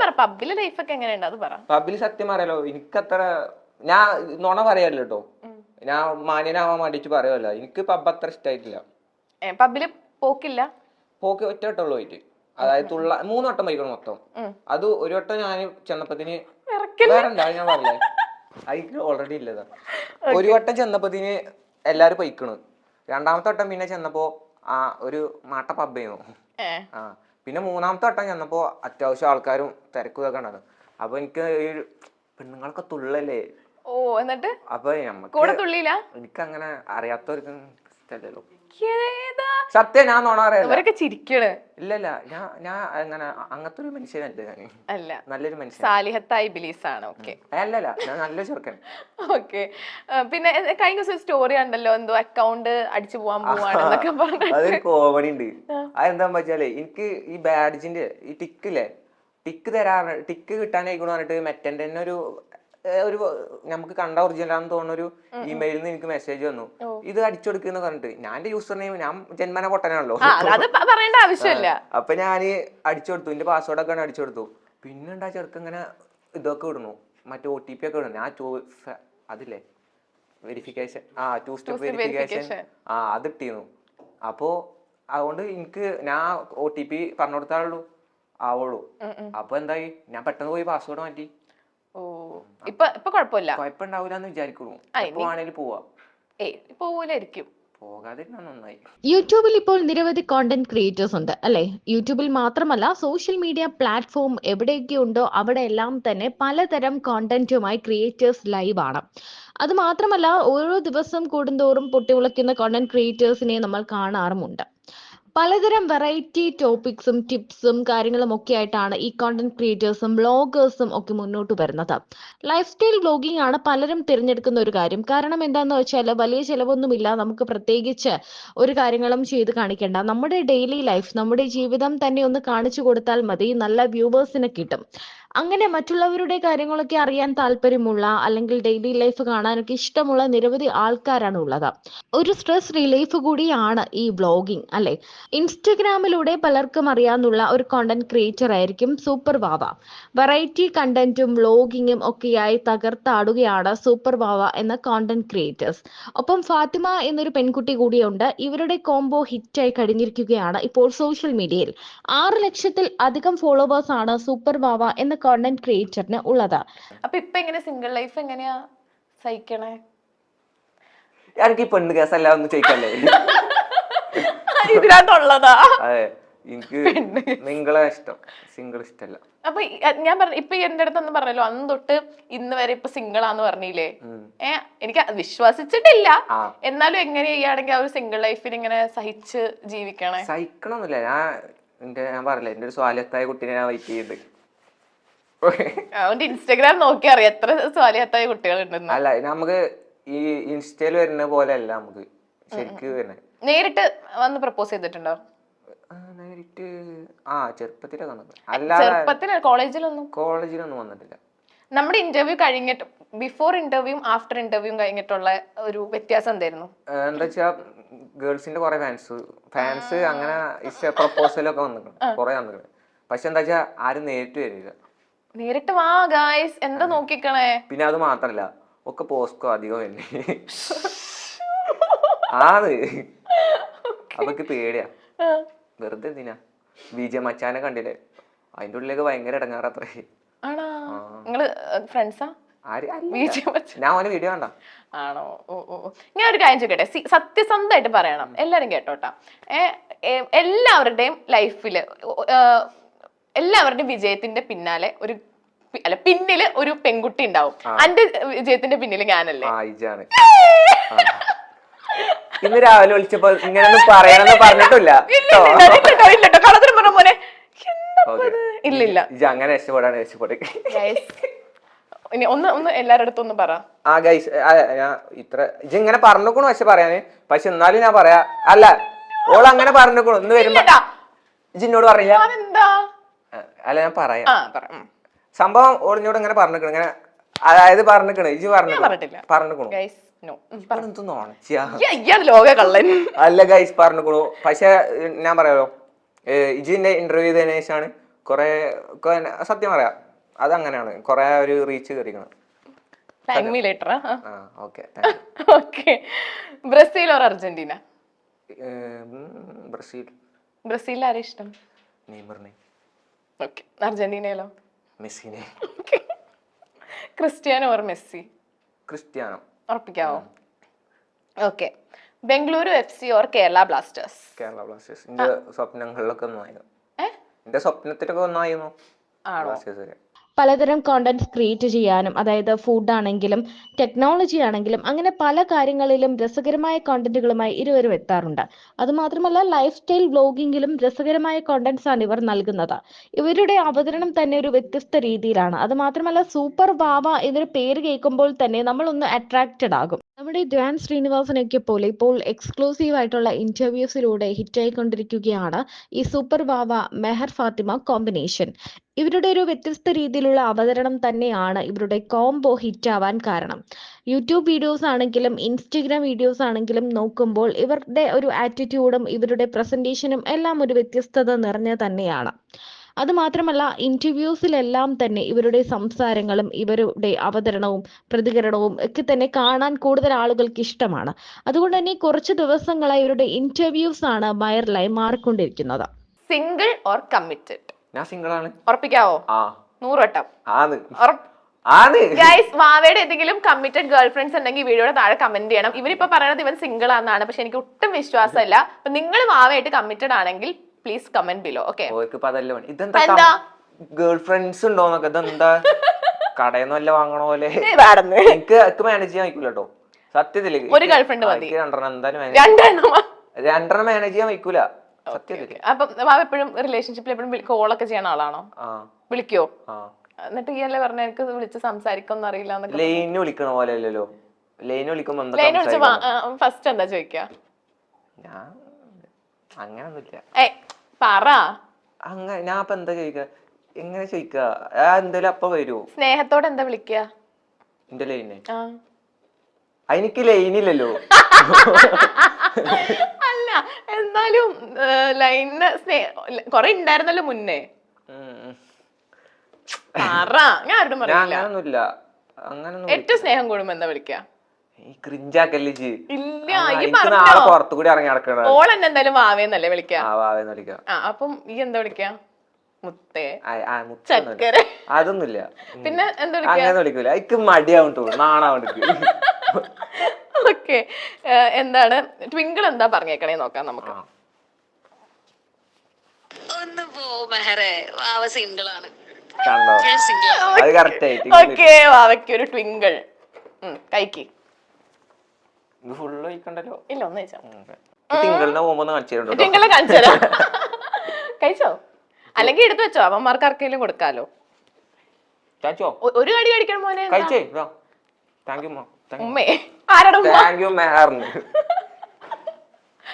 പറ പബ്ബിലെ എങ്ങനെയുണ്ട്? അത് പറ. പബ്ബിൽ സത്യം പറയാലോ എനിക്ക് എനിക്കത്ര ഞാൻ നുണ പറയാലോ കേട്ടോ ഞാൻ മാന്യനാവാൻ വേണ്ടിട്ട് പറയുമല്ലോ എനിക്ക് പബ് അത്ര ഇഷ്ടായിട്ടില്ല. പബ്ബിൽ പോക്കില്ല? പോക്ക് ഒറ്റ വട്ടമുള്ള പോയിട്ട്. അതായത് തുള്ള മൂന്ന് വട്ടം പോയിക്കണം മൊത്തം. അത് ഒരു വട്ടം ഞാൻ ചെന്നപ്പത്തിന് ഇറക്കല്ലേ? വേറെ ഞാൻ പറഞ്ഞേ? അതിക്ക് ഓൾറെഡി ഇല്ലതാ ഒരു വട്ടം ചെന്നപ്പത്തിന് എല്ലാരും പോയിക്കണു. രണ്ടാമത്തെ വട്ടം പിന്നെ ചെന്നപ്പോ ആ ഒരു മാട്ട പബ്ബായിരുന്നു ആ. പിന്നെ മൂന്നാമത്തെ വട്ടം ചെന്നപ്പോ അത്യാവശ്യം ആൾക്കാരും തിരക്കും ഇതൊക്കെ ഉണ്ടായിരുന്നു അപ്പൊ എനിക്ക് ഈ പെണ്ണുങ്ങളൊക്കെ തുള്ളല്ലേ? ഓ എന്നിട്ട്? അപ്പൊ നമ്മക്ക് കൂടെ തുള്ളിയില്ല എനിക്ക് അങ്ങനെ അറിയാത്തവർക്ക് ഇഷ്ടമല്ലല്ലോ ഏതാ? സത്യം ഞാൻ നോണ അവരൊക്കെ ചിരിക്കണ്. ഇല്ലല്ല ഞാൻ ഞാൻ അങ്ങനെ അങ്ങനത്തെ ഒരു മനുഷ്യനല്ല ഞാൻ. അല്ല. നല്ലൊരു മനുഷ്യൻ സാലിഹത്തായി ബിലീസ് ആണ് ഓക്കെ. അല്ലല്ല ഞാൻ നല്ല ചെറുക്കൻ. ഓക്കെ. പിന്നെ കഴിഞ്ഞ ദിവസം സ്റ്റോറി ഉണ്ടല്ലോ എന്തോ അക്കൗണ്ട് അടിച്ചു പോവാൻ പോവാണെന്നൊക്കെ പറഞ്ഞു അതൊരു കോമഡി ഉണ്ട്. അതെന്താ വെച്ചാലേ എനിക്ക് ഈ ബാഡ്ജിന്റെ ഈ ടിക്കില്ലേ ടിക്ക് തരാറ് ടിക്ക് കിട്ടാനായിക്കണു പറഞ്ഞിട്ട് ഒരു ഒരു നമുക്ക് കണ്ട ഒറിജിനൽ ആണെന്ന് തോന്നുന്ന ഒരു ഇമെയിലിൽ നിന്ന് എനിക്ക് മെസ്സേജ് വന്നു. ഇത് അടിച്ചു കൊടുക്കുന്ന പറഞ്ഞിട്ട്. ഞാൻ എന്റെ യൂസർ നെയിം ഞാൻ ജന്മന പൊട്ടനാണല്ലോ. പറയേണ്ട ആവശ്യമില്ല. അപ്പൊ ഞാൻ അടിച്ചു കൊടുത്തു എന്റെ പാസ്വേഡ് ഒക്കെ അടിച്ചു കൊടുത്തു പിന്നെ ഉണ്ടാ ചെറുക്ക് ഇങ്ങനെ ഇതൊക്കെ ഇടുന്നു. മറ്റേ ഒ ടി പി ഒക്കെ ഇടുന്നു. ഞാൻ അതില്ലേ? വെരിഫിക്കേഷൻ ആ ടു സ്റ്റെപ്പ് വെരിഫിക്കേഷൻ ആ അത് ഇട്ടിരുന്നു അപ്പോ അതുകൊണ്ട് എനിക്ക് ഞാൻ ഒ ടി പി പറഞ്ഞു കൊടുത്താളു ആവുള്ളൂ. അപ്പൊ എന്തായി? ഞാൻ പെട്ടെന്ന് പോയി പാസ്വേഡ് മാറ്റി. ഇപ്പൊ ഇപ്പൊ കുഴപ്പമില്ല. കുഴപ്പമുണ്ടാവില്ല എന്ന് വിചാരിക്കുന്നു പോവാ. ഏയ് യൂട്യൂബിൽ ഇപ്പോൾ നിരവധി കോണ്ടന്റ് ക്രിയേറ്റേഴ്സ് ഉണ്ട് അല്ലെ? യൂട്യൂബിൽ മാത്രമല്ല സോഷ്യൽ മീഡിയ പ്ലാറ്റ്ഫോം എവിടെയൊക്കെ ഉണ്ടോ അവിടെ എല്ലാം തന്നെ പലതരം കോണ്ടന്റുമായി ക്രിയേറ്റേഴ്സ് ലൈവ് ആണ്. അത് മാത്രമല്ല ഓരോ ദിവസം കൂടുന്തോറും പൊട്ടിമുളയ്ക്കുന്ന കോണ്ടന്റ് ക്രിയേറ്റേഴ്സിനെ നമ്മൾ കാണാറുമുണ്ട്. പലതരം വെറൈറ്റി ടോപ്പിക്സും ടിപ്സും കാര്യങ്ങളും ഒക്കെ ആയിട്ടാണ് ഈ കോണ്ടന്റ് ക്രിയേറ്റേഴ്സും ബ്ലോഗേഴ്സും ഒക്കെ മുന്നോട്ട് വരുന്നത്. ലൈഫ് സ്റ്റൈൽ ബ്ലോഗിംഗ് ആണ് പലരും തിരഞ്ഞെടുക്കുന്ന ഒരു കാര്യം. കാരണം എന്താണെന്ന് വെച്ചാൽ വലിയ ചിലവൊന്നുമില്ല. നമുക്ക് പ്രത്യേകിച്ച് ഒരു കാര്യങ്ങളും ചെയ്ത് കാണിക്കേണ്ട. നമ്മുടെ ഡെയിലി ലൈഫ് നമ്മുടെ ജീവിതം തന്നെ ഒന്ന് കാണിച്ചു കൊടുത്താൽ മതി. നല്ല വ്യൂവേഴ്സിനെ കിട്ടും. അങ്ങനെ മറ്റുള്ളവരുടെ കാര്യങ്ങളൊക്കെ അറിയാൻ താല്പര്യമുള്ള അല്ലെങ്കിൽ ഡെയിലി ലൈഫ് കാണാനൊക്കെ ഇഷ്ടമുള്ള നിരവധി ആൾക്കാരാണ് ഉള്ളത്. ഒരു സ്ട്രെസ് റിലീഫ് കൂടിയാണ് ഈ ബ്ലോഗിംഗ് അല്ലെ? ഇൻസ്റ്റഗ്രാമിലൂടെ പലർക്കും അറിയാവുന്ന ഒരു കോണ്ടന്റ് ക്രിയേറ്റർ ആയിരിക്കും സൂപ്പർ വാവ വെറൈറ്റി കണ്ടന്റും ബ്ലോഗിങ്ങും ഒക്കെയായി തകർത്താടുകയാണ് സൂപ്പർ വാവ എന്ന കോണ്ടന്റ് ക്രിയേറ്റേഴ്സ് ഒപ്പം ഫാത്തിമ എന്നൊരു പെൺകുട്ടി കൂടിയുണ്ട്. ഇവരുടെ കോംബോ ഹിറ്റായി കഴിഞ്ഞിരിക്കുകയാണ് ഇപ്പോൾ സോഷ്യൽ മീഡിയയിൽ ആറ് ലക്ഷത്തിൽ അധികം ഫോളോവേഴ്സ് ആണ് സൂപ്പർ വാവ എന്ന കോണ്ടന്റ് ക്രിയേറ്ററിന് ഉള്ളത്. അപ്പൊ ഇപ്പൊ എങ്ങനെ സിംഗിൾ ലൈഫ് എങ്ങനെയാ? സഹിക്കണേ? എനിക്ക് പെണ്ണ് കേസല്ല ഒന്ന് ചോദിക്കല്ലേ ഇതിനകത്തുള്ളതാ. അതെ. എനിക്ക് നിങ്ങളെ ഇഷ്ടം. സിംഗിൾ ഇഷ്ടല്ല. അപ്പൊ ഞാൻ പറഞ്ഞു ഇപ്പൊ എന്റെ അടുത്ത് ഒന്ന് പറഞ്ഞല്ലോ അന്ന് തൊട്ട് ഇന്ന് വരെ ഇപ്പൊ സിംഗിൾ ആന്ന് പറഞ്ഞില്ലേ? ഏ എനിക്ക് വിശ്വസിച്ചിട്ടില്ല. എന്നാലും എങ്ങനെ ചെയ്യുകയാണെങ്കിൽ ആ ഒരു സിംഗിൾ ലൈഫിൽ ഇങ്ങനെ സഹിച്ച് ജീവിക്കണേ? സഹിക്കണമെന്നില്ല ഞാൻ എന്റെ ഞാൻ പറഞ്ഞില്ലേ എന്റെ ഒരു സ്വാലത്തായ കുട്ടീനെ ഞാൻ വെയിറ്റ് ചെയ്യുന്നുണ്ട് അവന്റെ ഇൻസ്റ്റാഗ്രാം നോക്കി അറിയാം എത്ര സ്വാലിഹത്തായ കുട്ടികളുണ്ടെന്ന്. അല്ല നമുക്ക് ഈ ഇൻസ്റ്റയിൽ വരുന്ന പോലെ അല്ല നമുക്ക് ശരിക്ക് വരുന്നത്. നേരിട്ട് വന്ന് പ്രപ്പോസ് ചെയ്തിട്ടുണ്ടോ? നേരിട്ട് ആ ചെറുപ്പത്തിലൊക്കെ അല്ലാതെ ചെറുപ്പത്തിൽ കോളേജിലൊന്നും? കോളേജിലൊന്നും വന്നിട്ടില്ല. നമ്മുടെ ഇന്റർവ്യൂ കഴിഞ്ഞിട്ട് ബിഫോർ ഇന്റർവ്യൂവും ആഫ്റ്റർ ഇന്റർവ്യൂവും കഴിഞ്ഞിട്ടുള്ള ഒരു വ്യത്യാസം എന്തായിരുന്നു? എന്താ വെച്ചാ ഗേൾസിന്റെ കുറെ ഫാൻസ് ഫാൻസ് അങ്ങനെ പ്രപ്പോസൽ പ്രപ്പോസലൊക്കെ വന്നിട്ടുണ്ട്. കുറെ വന്നിട്ടുണ്ട്. പക്ഷെ എന്താ വെച്ചാൽ ആരും നേരിട്ട് വരില്ല. നേരിട്ട് വാ ഗായ്സ് എന്താ നോക്കിക്കണേ? പിന്നെ അത് മാത്രല്ല ഒക്കെ പോസ്കോ അധികം തന്നെ ആണ് അതൊക്കെ പേടിയാ. വെറുതെ എന്തിനാ? വിജയ മച്ചാനെ കണ്ടില്ലേ? അതിന്റെ ഉള്ളിലേക്ക് ഭയങ്കര ഇടങ്ങാറത്രേ ആണോ? നിങ്ങൾ ഫ്രണ്ട്സാ അല്ല. ഞാൻ വീഡിയോ കണ്ട. ആണോ? ഓ ഓ. ഞാൻ ഒരു കാര്യം ചോദിക്കട്ടെ? സത്യസന്ധമായിട്ട് പറയണം. എല്ലാരും കേട്ടോട്ടാ. എല്ലാവരുടെയും ലൈഫിൽ എല്ലാവരുടെയും വിജയത്തിന്റെ പിന്നാലെ ഒരു പി- അല്ല പിന്നിൽ ഒരു പെൺകുട്ടി ഉണ്ടാവും. അന്റെ വിജയത്തിന്റെ പിന്നിൽ ഞാനല്ലേ? ആ ഇജാണ്. ഇന്ന് രാവിലെ വിളിച്ചപ്പോ ഇങ്ങനൊന്നും പറയണമെന്ന് പറഞ്ഞിട്ടില്ല. ഇല്ല, ഇല്ല, ഇല്ലട്ടോ, കള്ളത്തരം പറഞ്ഞ മോനെ. എന്താ ഓക്കേ. ഇത്? ഇല്ല ഇല്ല. ഇജ അങ്ങനെ രക്ഷപ്പെടാണ് രക്ഷപ്പെടുക Guys, ഇനി ഒന്ന് ഒന്ന് എല്ലാരുടെ അടുത്തും ഒന്ന് പറ. ആ ഗൈസ് ഞാൻ ഇത്ര ഇജ ഇങ്ങനെ പറഞ്ഞു പക്ഷെ പറയാന്. പക്ഷെ എന്നാലും ഞാൻ പറയാ അല്ല ഓൾ അങ്ങനെ പറഞ്ഞു ഇന്ന് വരുമ്പോ ജിന്നോട് ഇജ് എന്നോട് പറയില്ല. അതെന്താ അല്ല ഞാൻ പറയാം. ആ. പറ ഉം. സംഭവം ഓളിഞ്ഞോട് ഇങ്ങനെ പറഞ്ഞിരിക്കണം. ഇങ്ങനെ അതായത് പറഞ്ഞേക്കണു? ഇജ് പറഞ്ഞിട്ടില്ല. പറഞ്ഞു എന്ത് നോണച്ചിയാ ലോക കള്ളൻ. അല്ല ഗൈസ് പറഞ്ഞു പക്ഷെ ഞാൻ പറയാലോ. ഇജിന്റെ ഇന്റർവ്യൂ ചെയ്തതിനു ശേഷമാണ് കുറെ കൊ- സത്യം പറയാം. അത് അങ്ങനെയാണ് കുറെ ഒരു റീച്ച് കയറിക്കണം താങ്ക് മീ ലേറ്റർ ആ. Okay okay Brazil or Argentina? Brazil. ബ്രസീലിൽ ആരെ ഇഷ്ടം? നെയ്മറിനെ. ഓക്കെ അർജന്റീനയിലോ? മെസ്സിനെ. Cristiano or Messi? Cristiano. ഉറപ്പിക്കാവോ? Okay. Bengaluru F C or Kerala Blasters? Kerala Blasters. എന്റെ സ്വപ്നങ്ങളിലൊക്കെ ഒന്നായിരുന്നു എന്റെ സ്വപ്നത്തിലൊക്കെ ഒന്നായിരുന്നു ആണോ? പലതരം കോണ്ടന്റ് ക്രിയേറ്റ് ചെയ്യാനും അതായത് ഫുഡ് ആണെങ്കിലും ടെക്നോളജി ആണെങ്കിലും അങ്ങനെ പല കാര്യങ്ങളിലും രസകരമായ കോണ്ടന്റുകളുമായി ഇരുവരും എത്താറുണ്ട്. അതുമാത്രമല്ല ലൈഫ് സ്റ്റൈൽ വ്ലോഗിങ്ങിലും രസകരമായ കോണ്ടന്റ്സ് ആണ് ഇവർ നൽകുന്നത്. ഇവരുടെ അവതരണം തന്നെ ഒരു വ്യത്യസ്ത രീതിയിലാണ്. അതുമാത്രമല്ല സൂപ്പർ വാവ എന്നൊരു പേര് കേൾക്കുമ്പോൾ തന്നെ നമ്മൾ ഒന്ന് അട്രാക്റ്റഡ് ആകും. നമ്മുടെ ധ്യാൻ ശ്രീനിവാസനൊക്കെ പോലെ ഇപ്പോൾ എക്സ്ക്ലൂസീവ് ആയിട്ടുള്ള ഇന്റർവ്യൂസിലൂടെ ഹിറ്റായിക്കൊണ്ടിരിക്കുകയാണ് ഈ സൂപ്പർ വാവ മെഹർ ഫാത്തിമ കോമ്പിനേഷൻ ഇവരുടെ ഒരു വ്യത്യസ്ത രീതിയിലുള്ള അവതരണം തന്നെയാണ് ഇവരുടെ കോംബോ ഹിറ്റ് ആവാൻ കാരണം. യൂട്യൂബ് വീഡിയോസ് ആണെങ്കിലും ഇൻസ്റ്റഗ്രാം വീഡിയോസ് ആണെങ്കിലും നോക്കുമ്പോൾ ഇവരുടെ ഒരു ആറ്റിറ്റ്യൂഡും ഇവരുടെ പ്രസന്റേഷനും എല്ലാം ഒരു വ്യത്യസ്തത നിറഞ്ഞ തന്നെയാണ്. അത് മാത്രമല്ല ഇന്റർവ്യൂസിലെല്ലാം തന്നെ ഇവരുടെ സംസാരങ്ങളും ഇവരുടെ അവതരണവും പ്രതികരണവും ഒക്കെ തന്നെ കാണാൻ കൂടുതൽ ആളുകൾക്ക് ഇഷ്ടമാണ്. അതുകൊണ്ട് തന്നെ കുറച്ച് ദിവസങ്ങളായി ഇവരുടെ ഇന്റർവ്യൂസ് ആണ് വൈറലായി മാറിക്കൊണ്ടിരിക്കുന്നത്. സിംഗിൾ ഓർ കമ്മിറ്റഡ് ഞാൻ സിംഗിളാണ് ഉറപ്പിക്കാവോ? ആ. നൂറ് വട്ടം ആന്ന് ഉറപ്പ് ആന്ന് ഗൈസ് വാവയുടെ എന്തെങ്കിലും കമ്മിറ്റഡ് ഗേൾ ഫ്രണ്ട്സ് ഉണ്ടെങ്കിൽ വീഡിയോയുടെ താഴെ കമന്റ് ചെയ്യണം. ഇവരിപ്പോ പറയുന്നത് ഇവൻ സിംഗിൾ ആണെന്നാണ് പക്ഷെ എനിക്ക് ഒട്ടും വിശ്വാസമില്ല. അപ്പൊ നിങ്ങൾ വാവയായിട്ട് കമ്മിറ്റഡ് ആണെങ്കിൽ പ്ലീസ് കമന്റ് ബിലോ ഓക്കെ ഓർക്ക് ഇപ്പൊ ഇതെന്താ? ഗേൾ ഫ്രണ്ട്സ് ഉണ്ടോന്നൊക്കെ ഇതെന്താ? കടയിൽ വല്ല വാങ്ങണ പോലെ. എനിക്ക് എനിക്ക് മാനേജ് ചെയ്യാൻ വയ്ക്കൂല കേട്ടോ സത്യത്തിൽ ഒരു girlfriend മതി. എനിക്ക് രണ്ടെണ്ണം എന്തായാലും രണ്ടെണ്ണം മാനേജ് ചെയ്യാൻ വയ്ക്കൂല. സത്യത്തിൽ. അപ്പൊ വാവ എപ്പോഴും റിലേഷൻഷിപ്പിൽ എപ്പോഴും കോളൊക്കെ ചെയ്യണ ആളാണോ? വിളിക്കോ? എന്നിട്ട് ഈ അല്ലേ പറഞ്ഞ എനിക്ക് വിളിച്ച് സംസാരിക്കൊന്നും അറിയില്ല ലൈന് വിളിക്കണ പോലെ അല്ലല്ലോ. ലൈന് വിളിക്കുമ്പോ? ഫസ്റ്റ് എന്താ ചോദിക്കുക ഞാൻ അങ്ങനൊന്നുമില്ല പറ. അങ്ങനെ ഞാൻ അപ്പൊ എന്താ ചോദിക്ക എങ്ങനെ ചോദിക്കുക ആ എന്തേലും അപ്പൊ വരുമോ സ്നേഹത്തോടെ എന്താ വിളിക്കുക എന്റെ ലൈനെ. ആ. എനിക്ക് ലൈനില്ലല്ലോ. അല്ല എന്നാലും ലൈന് സ്നേഹ കൊറേ ഉണ്ടായിരുന്നല്ലോ മുന്നേ. ഉം. പറ. ഞാൻ ആരോടും ഞാൻ പറയില്ല. അങ്ങനൊന്നുമില്ല അങ്ങനൊന്നും ഏറ്റവും സ്നേഹം കൂടുമ്പോ എന്താ വിളിക്കുക ഈ ക്രിഞ്ചാക്കല്ലേ ജി ഇല്ല ഈ എനിക്ക് നാളെ പറഞ്ഞോ. പുറത്തു കൂടി ഇറങ്ങി നടക്കണ ഓൾ എന്നെ എന്തായാലും വാവേന്നല്ലേ വിളിക്കുക ആ വാവേന്ന് വിളിക്കാം. ആ അപ്പം ഈ എന്താ വിളിക്കുക മുത്തേ. ആ, ആ, മുത്തൊന്നുമില്ല. ചക്കര. അതൊന്നുമില്ല. ഉം. പിന്നെ എന്താ വിളിക്കുക അങ്ങനെ വിളിക്കൂല. എനിക്ക് മടിയാവും തോന്നുന്നു. നാണാവണ്ട് ഓക്കെ. എന്താണ്? ട്വിങ്കിൾ എന്താ പറഞ്ഞേക്കണേ നോക്കാം നമുക്ക്. ഒന്ന് പോ മെഹറെ. വാവ സിംഗിൾ ആണ് കണ്ടോ സിംഗിൾ അത് കറക്റ്റ് ആയിട്ട് ഓക്കെ വാവയ്ക്ക് ഒരു ട്വിങ്കിൾ. കൈക്ക്. ഇത് ഫുള്ള് കഴിക്കണ്ടല്ലോ ഇല്ല ഒന്ന് കഴിച്ചോ. തിങ്കളിനെ പോകുമ്പോ കാണിച്ചു അല്ലെങ്കിൽ എടുത്തു വെച്ചോ. അമ്മമാർക്ക് ആർക്കെങ്കിലും കൊടുക്കാലോ. ഒരു കടി കഴിക്കണം മോനെ എന്നാ. കഴിച്ചേ താങ്ക് യു താങ്ക് ഉമ്മേ. ആരോടും ഉമ്മ? Thank you മേഹറിന്